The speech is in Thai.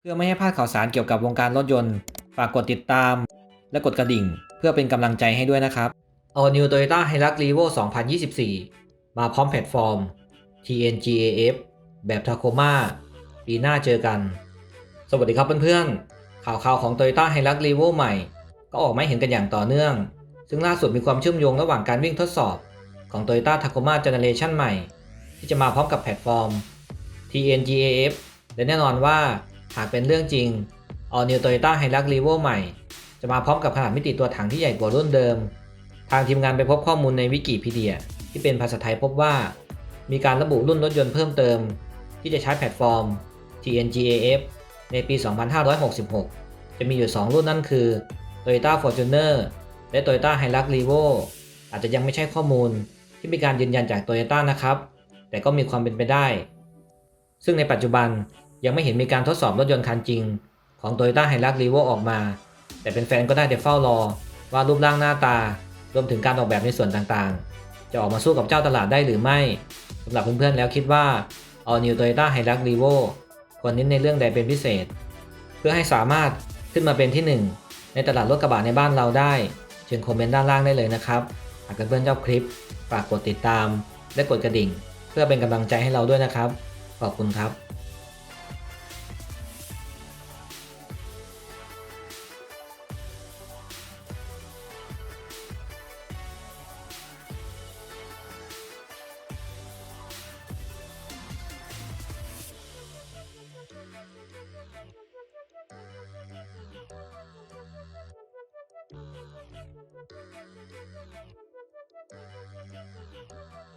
เพื่อไม่ให้พลาดข่าวสารเกี่ยวกับวงการรถยนต์ ฝากกดติดตาม และกดกระดิ่ง เพื่อเป็นกำลังใจให้ด้วยนะครับ All New Toyota Hilux Revo 2024 มาพร้อมแพลตฟอร์ม TNGAF แบบ Tacoma ปีหน้าเจอกัน สวัสดีครับเพื่อนๆ ข่าวข่าวของ Toyota Hilux Revo ใหม่ ก็ออกมาเห็นกันอย่างต่อเนื่อง ซึ่งล่าสุดมีความเชื่อมโยงระหว่างการวิ่งทดสอบของ Toyota Tacoma Generation ใหม่ ที่จะมาพร้อมกับแพลตฟอร์ม TNGAF และแน่นอนว่า หากเป็นเรื่องจริง All New Toyota Hilux Revo ใหม่ จะมาพร้อมกับขนาดมิติตัวถังที่ใหญ่กว่ารุ่นเดิม ทางทีมงานไปพบข้อมูลในวิกิพีเดีย ที่เป็นภาษาไทยพบว่า มีการระบุรุ่นรถยนต์เพิ่มเติม ที่จะใช้แพลตฟอร์ม TNGAF ในปี 2566 จะมีอยู่ 2 รุ่นนั่นคือ Toyota Fortuner และ Toyota Hilux Revo อาจจะยังไม่ใช่ข้อมูลที่มีการยืนยันจาก Toyota นะครับ แต่ก็มีความเป็นไปได้ ซึ่งในปัจจุบัน ยังไม่เห็นมีการทดสอบรถยนต์คันจริง ของ Toyota Hilux Revo ออกมา แต่เป็นแฟนก็ได้แต่เฝ้ารอ ว่ารูปร่างหน้าตา รวมถึงการออกแบบในส่วนต่างๆ จะออกมาสู้กับเจ้าตลาดได้หรือไม่สำหรับเพื่อนๆแล้วคิดว่า All New Toyota Hilux Revo ควรเน้นในเรื่องใดเป็นพิเศษ เพื่อให้สามารถขึ้นมาเป็นที่หนึ่งในตลาดรถกระบะในบ้านเราได้เชิญคอมเมนต์ด้านล่างได้เลยนะครับหากเพื่อนๆชอบคลิปฝากกดติดตาม และกดกระดิ่ง เพื่อเป็นกำลังใจให้เราด้วยนะครับ ขอบคุณครับ Thank you.